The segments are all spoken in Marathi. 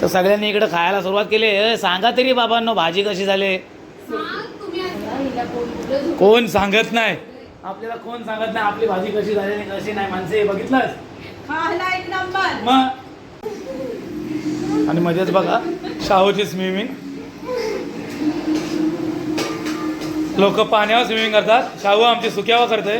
तर सगळ्यांनी इकडे खायला सुरुवात केली. सांगा तरी बाबांनो भाजी कशी झाली? कोण सांगत नाही? आपल्याला कोण सांगत नाही आपली भाजी कशी झाली कशी नाही? माणसे बघितलंच आणि मध्येच बघा शाहूची स्विमिंग लोक पाण्यावर स्विमिंग करतात. शाहू आमची सुक्यावर करते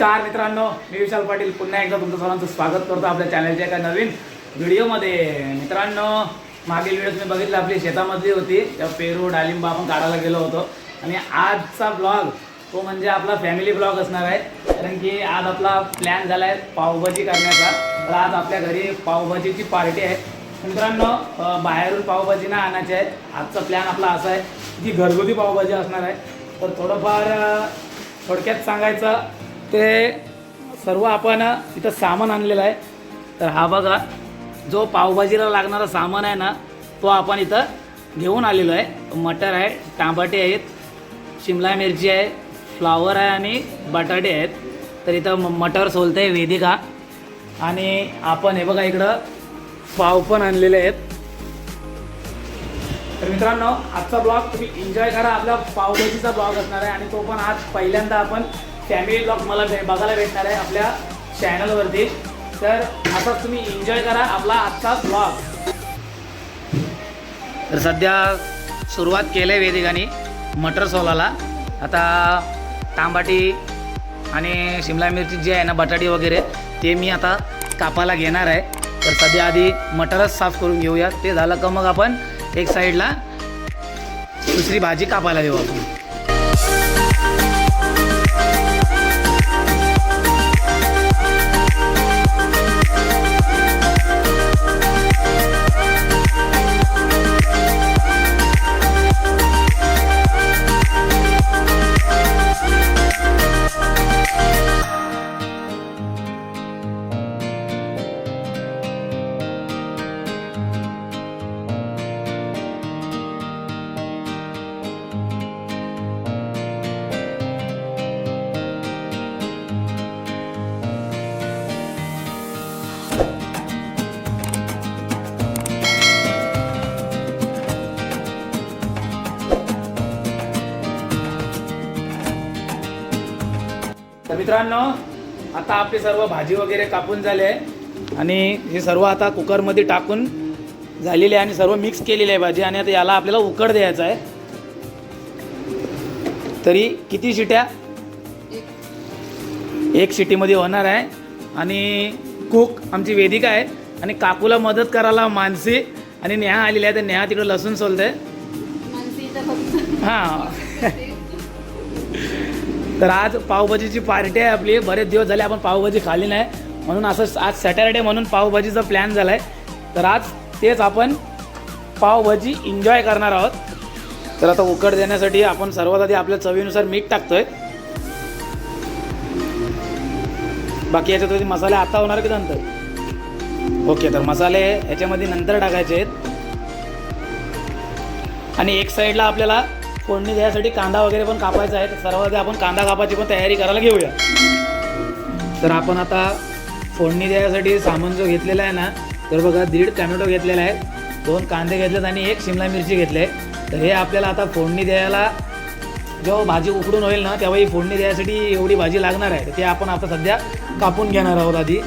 नमस्कार मित्रांनो मी विशाल पाटील. पुन्हा एकदा तुमचं सर्वांचं स्वागत करतो आपल्या चॅनलच्या एका नवीन व्हिडिओमध्ये. मित्रांनो मागील व्हिडिओ तुम्ही बघितलं आपली शेतामधली होती. तेव्हा पेरू डालिंब आपण काढायला गेलो होतो. आणि आजचा ब्लॉग तो म्हणजे आपला फॅमिली ब्लॉग असणार आहे. कारण की आज आपला प्लॅन झाला आहे पावभाजी करण्याचा. तर आज आपल्या घरी पावभाजीची पार्टी आहे. मित्रांनो बाहेरून पावभाजी नाही आणायची आहे. आजचा प्लॅन आपला असा आहे की घरगुती पावभाजी असणार आहे. तर थोडंफार थोडक्यात सांगायचं ते सर्व आपण इथं सामान आणलेलं आहे. तर हा बघा जो पावभाजीला लागणारा सामान आहे ना तो आपण इथं घेऊन आलेलो आहे. मटर आहे टांबाटे आहेत शिमला मिरची आहे फ्लावर आहे आणि बटाटे आहेत. तर इथं म- मटर सोलते वेदिका. आणि आपण हे बघा इकडं पाव पण आणलेले आहेत. तर मित्रांनो आजचा ब्लॉग तुम्ही एन्जॉय करा. आपला पावभाजीचा ब्लॉग असणार आहे आणि तो पण आज पहिल्यांदा आपण फॅमिली ब्लॉग मला भे बघायला भेटणार आहे आपल्या चॅनलवरती तर आता तुम्ही एन्जॉय करा आपला आजचा ब्लॉग तर सध्या सुरुवात केलं आहे वेदिकाने मटर सोलाला. आता तांबाटी आणि शिमला मिरची जी आहे ना बटाटी वगैरे ते मी आता कापायला घेणार आहे. तर सध्या आधी मटरच साफ करून घेऊया ते झालं का मग आपण एक साईडला दुसरी भाजी कापायला देऊ आपण. मित्रांनो आता आपली सर्व भाजी वगैरे कापून झाले आहे. आणि हे सर्व आता कुकरमध्ये टाकून झालेली आहे आणि सर्व मिक्स केलेली आहे भाजी. आणि आता याला आपल्याला उकड द्यायचा आहे. तरी किती शिट्या? एक शिटीमध्ये होणार आहे. आणि कुक आमची वेदिका आहे. आणि काकूला मदत करायला मानसी आणि नेहा आलेली आहे. तर नेहा तिकडे लसूण सोलते हां. तर आज पावभाजीची पार्टी आहे आपली. बरेच दिवस झाले आपण पावभाजी खाली नाही. म्हणून असं आज सॅटरडे म्हणून पावभाजीचा प्लॅन झाला आहे तर आज तेच आपण पावभाजी एन्जॉय करणार आहोत. तर आता उकड देण्यासाठी आपण सर्वात आधी आपल्या चवीनुसार मीठ टाकतोय. बाकी याच्यात मसाले आता होणार की नंतर? ओके तर मसाले याच्यामध्ये नंतर टाकायचे आहेत. आणि एक साईडला आपल्याला फोडणी द्यायसाठी कांदा वगैरे पण कापायचा आहे. तर सर्वात आपण कांदा कापायची पण तयारी करायला घेऊया. तर आपण आता फोडणी द्यायसाठी सामान जो घेतलेला आहे ना तर बघा दीड टॅमॅटो घेतलेला आहे. दोन कांदे घेतलेत आणि एक शिमला मिरची घेतली आहे. तर हे आपल्याला आता फोडणी द्यायला जेव्हा भाजी उकडून होईल ना तेव्हा ही फोडणी द्यायसाठी एवढी भाजी लागणार आहे. तर ते आपण आता सध्या कापून घेणार आहोत आधी.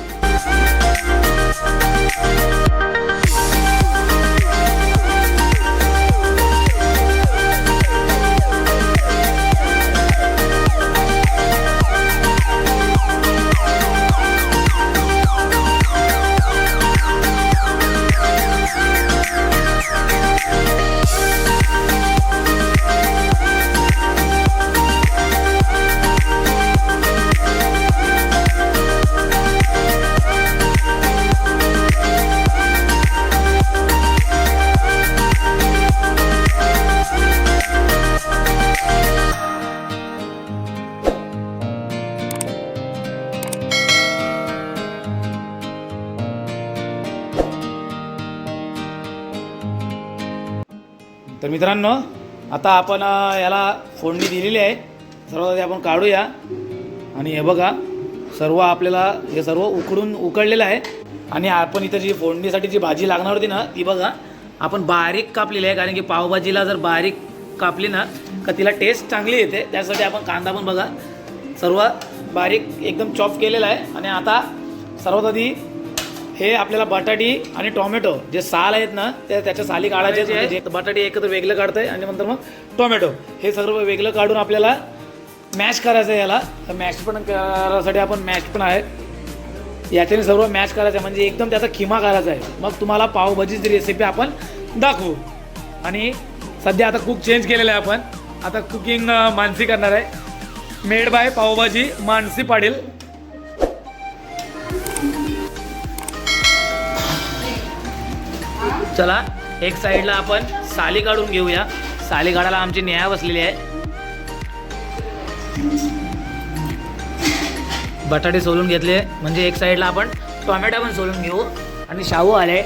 मित्रांनो आता आपण याला फोडणी दिलेली आहे. सर्व ते आपण काढूया. आणि हे बघा सर्व आपल्याला हे सर्व उकडून उकडलेलं आहे. आणि आपण इथं जी फोडणीसाठी जी भाजी लागणार होती ना ती बघा आपण बारीक कापलेली आहे. कारण की पावभाजीला जर बारीक कापली ना का तिला टेस्ट चांगली येते. त्यासाठी आपण कांदा पण बघा सर्व बारीक एकदम चॉप केलेला आहे. आणि आता सर्वात आधी हे आपल्याला बटाटी आणि टोमॅटो जे साल आहेत ना ते त्याच्या साली काढायचे जे आहे बटाटी एकत्र वेगळं काढतंय आणि नंतर मग टोमॅटो. हे सर्व वेगळं काढून आपल्याला मॅश करायचं आहे याला. तर मॅश पण करायसाठी आपण मॅश पण आहे. याच्याने सर्व मॅच करायचं आहे. म्हणजे एकदम त्याचा खिमा करायचा आहे. मग तुम्हाला पावभाजीची रेसिपी आपण दाखवू. आणि सध्या आता कुक चेंज केलेलं आहे आपण. आता कुकिंग मानसी करणार आहे. Made by pav bhaji Mansi Patil. चला एक साईडला आपण साली काढून घेऊया. साली काढायला आमची न्याय बसलेली आहे. बटाटे सोलून घेतले म्हणजे एक साईडला आपण टोमॅटो पण सोलून घेऊ. आणि शाहू आले.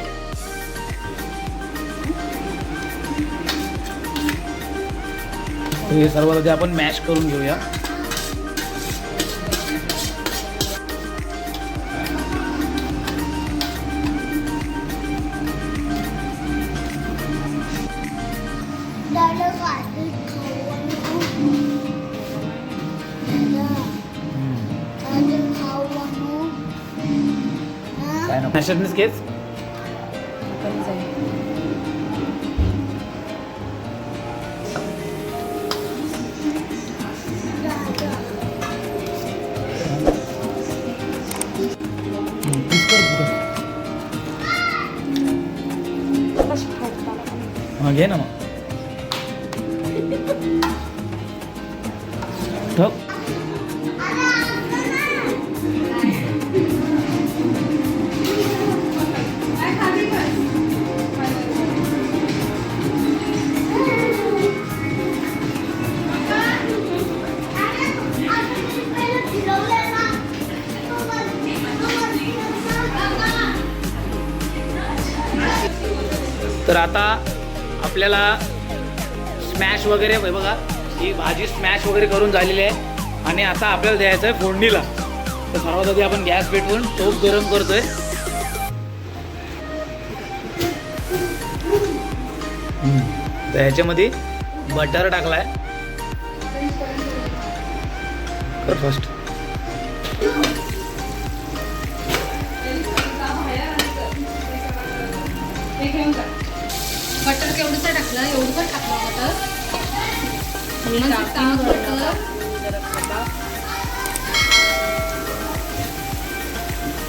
हे सर्व आपण मॅश करून घेऊया. हा? काय ना मॅशरनेच घेच हा आता आपल्याला स्मॅश वगैरे हे बघा ही भाजी स्मॅश वगैरे करून झालेली आहे. आणि आता आपल्याला द्यायचं आहे फोडणीला. तर सर्वात आधी आपण गॅस पेटवून टोप गरम करतोय. तर ह्याच्यामध्ये बटर टाकलाय. तर फर्स्ट बटर केवढंसं टाकलं एवढं पण टाकलं बटर मी टाकून बटर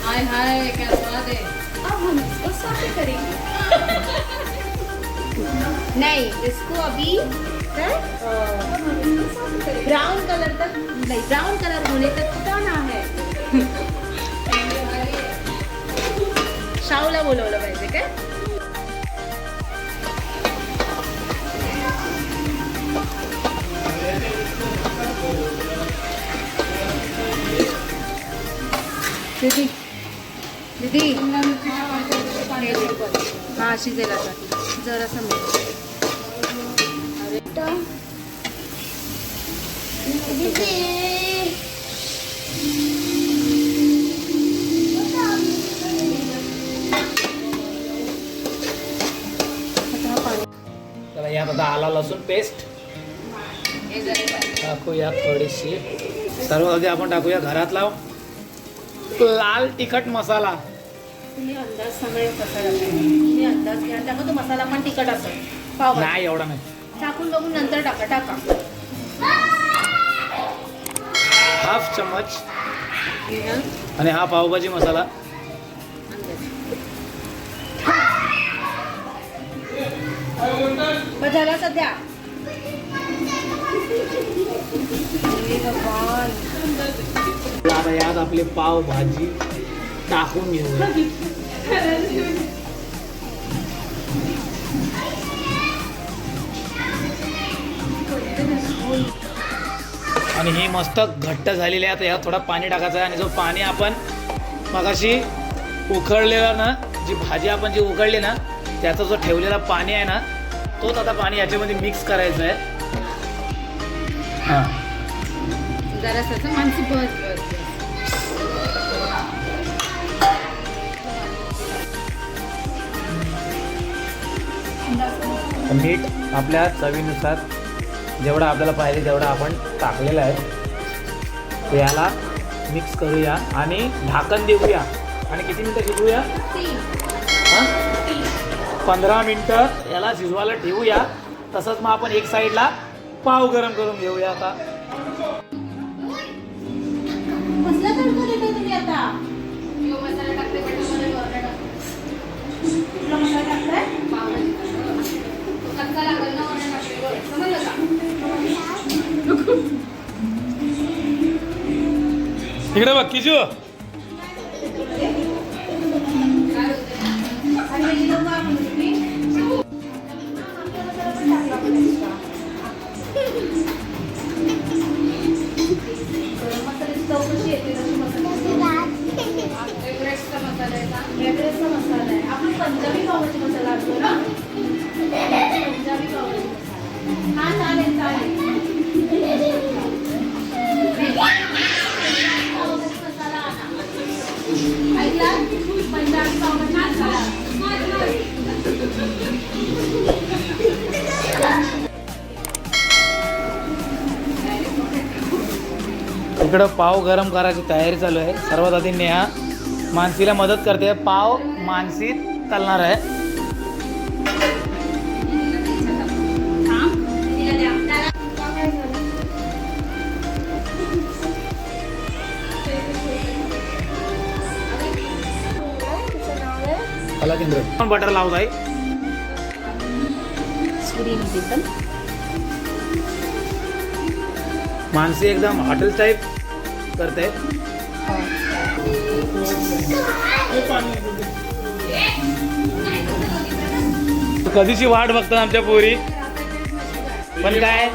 हाय हाय क्या स्वाद है? अब हम इसको साथे करेंगे। नहीं इसको अभी ब्राउन कलर तक नहीं ब्राउन कलर होने तक पकाना है। शाहूला बोलवलं पाहिजे काय? दीदी. दीदी. हा शिजेल आता. जरासं मीठ तर यात आता आला लसूण पेस्ट टाकूया थोडीशी. सर्व आधी आपण टाकूया घरातला लाल तिखट मसाला. तुम्ही अंदाज तुम्ही अंदाज घ्या. त्यामुळे तो मसाला पण तिखट असेल. पाव नाही एवढा नाही. टाकून बघून नंतर टाका टाका. हाफ चम्मच. आणि हा पावभाजी मसाला. बस झाला सध्या. भगवान. आता यात आपली पावभाजी टाकून घेऊया. आणि हे मस्त घट्ट झालेली आहे. आता यात थोडा पाणी टाकायचं आहे आणि जो पाणी आपण मगाशी उकळलेला ना जी भाजी आपण जी उकळली ना त्याचा जो ठेवलेला पाणी आहे ना तोच आता पाणी याच्यामध्ये मिक्स करायचं आहे. हां. जरासं मानसी मीठ आपल्या चवीनुसार जेवढं आपल्याला पाहिजे तेवढं आपण टाकलेलं आहे. ते याला मिक्स करूया आणि झाकण देऊया. आणि किती मिनटं शिजवूया? हां? पंधरा मिनटं याला शिजवायला ठेवूया. तसंच मग आपण एक साईडला पाव गरम करून घेऊया आता. मसाला टाकते बटाट्यामध्ये वरण टाकते. कुठला मसाला टाकताय पावभाजी. तो कच्चा लागेल ना वरण टाकते. समजलं का? तिकडे बघ किजू इकडं पाव गरम करायची तयारी चालू आहे. सर्वात आधी नेहा मानसीला मदत करते. पाव मानसी चालणार आहे. मला केंद्र. पण बटर लावत आहे मानसी एकदम हॉटेल टाईप करते. कधीची वाट बघतात आमच्या पोरी? पण काय?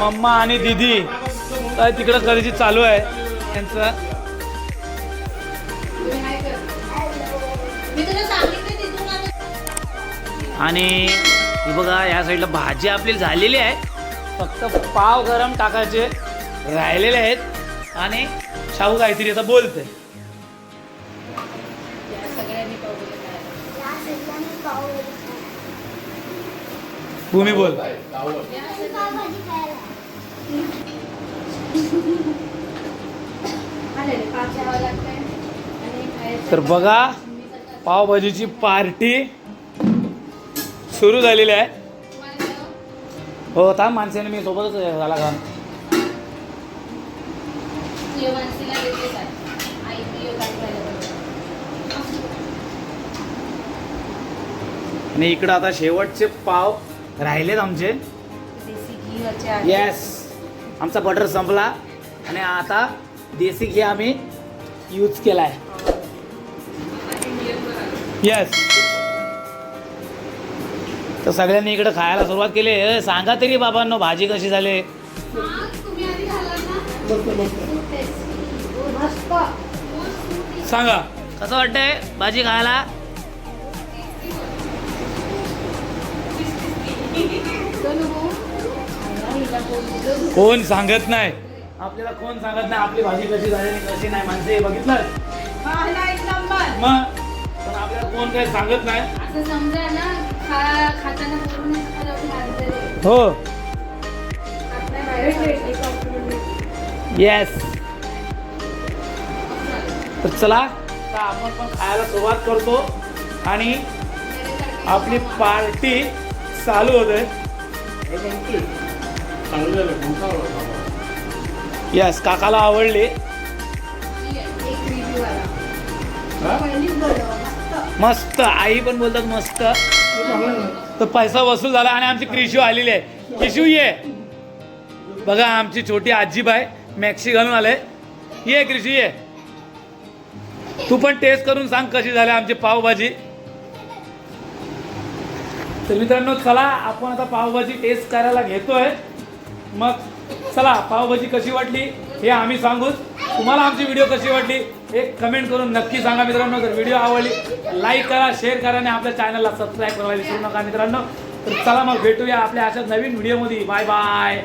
मम्मा आणि दीदी. काय तिकडं कधीची चालू आहे? त्यांचं आणि ही बघा या साईडला भाजी आपली झालेली आहे फक्त पाव गरम टाकायचे राहिलेले आहेत आणि शाहू काहीतरी आता बोलते. तुम्ही बोल. तर बघा पावभाजीची पार्टी सुरू झालेली आहे? हो थांब माणसाने मी सोबतच झाला का. आणि इकडं आता शेवटचे पाव राहिलेत आमचे. येस आमचा बटर संपला. आणि आता देसी घी आम्ही यूज केला आहे येस तर सगळ्यांनी इकडे खायला सुरुवात केली. सांगा तरी बाबांनो भाजी कशी झाली? सांगा. कसं वाटतंय भाजी खायला. कोण सांगत नाही. आपल्याला कोण सांगत नाही आपली भाजी कशी झाली कशी नाही माणसे बघितलं मग? आपल्याला कोण काही सांगत नाही. असं समजा ना खा खाताना पूर्ण खाल्यावर लागतंय. हो. येस तर चला. आता आपण पण खायला सुरुवात करतो आणि आपली पार्टी चालू होते. येस काकाला आवडली. एक आला. मस्त. आई पण बोलतात मस्त. तर पैसा वसूल झाला आणि आमची क्रिशू आलेली आहे. क्रिशू ये. बघा आमची छोटी आजीबाई मॅक्सी घालून आले ये क्रिशू ये. तू पण टेस्ट करून सांग कशी झाली आमची पावभाजी. तर मित्रांनो चला आपण आता पावभाजी टेस्ट करायला घेतोय. मग चला पावभाजी कशी वाटली? हे आम्ही सांगूच तुम्हाला आमची व्हिडिओ कशी वाटली एक कमेंट करून नक्की सांगा मित्रांनो. जर व्हिडिओ आवडली लाईक करा शेअर करा आणि आपल्या चॅनलला सबस्क्राईब करायला विसरू नका मित्रांनो. तर चला मग भेटूया आपल्या अशा नवीन व्हिडिओमध्ये बाय बाय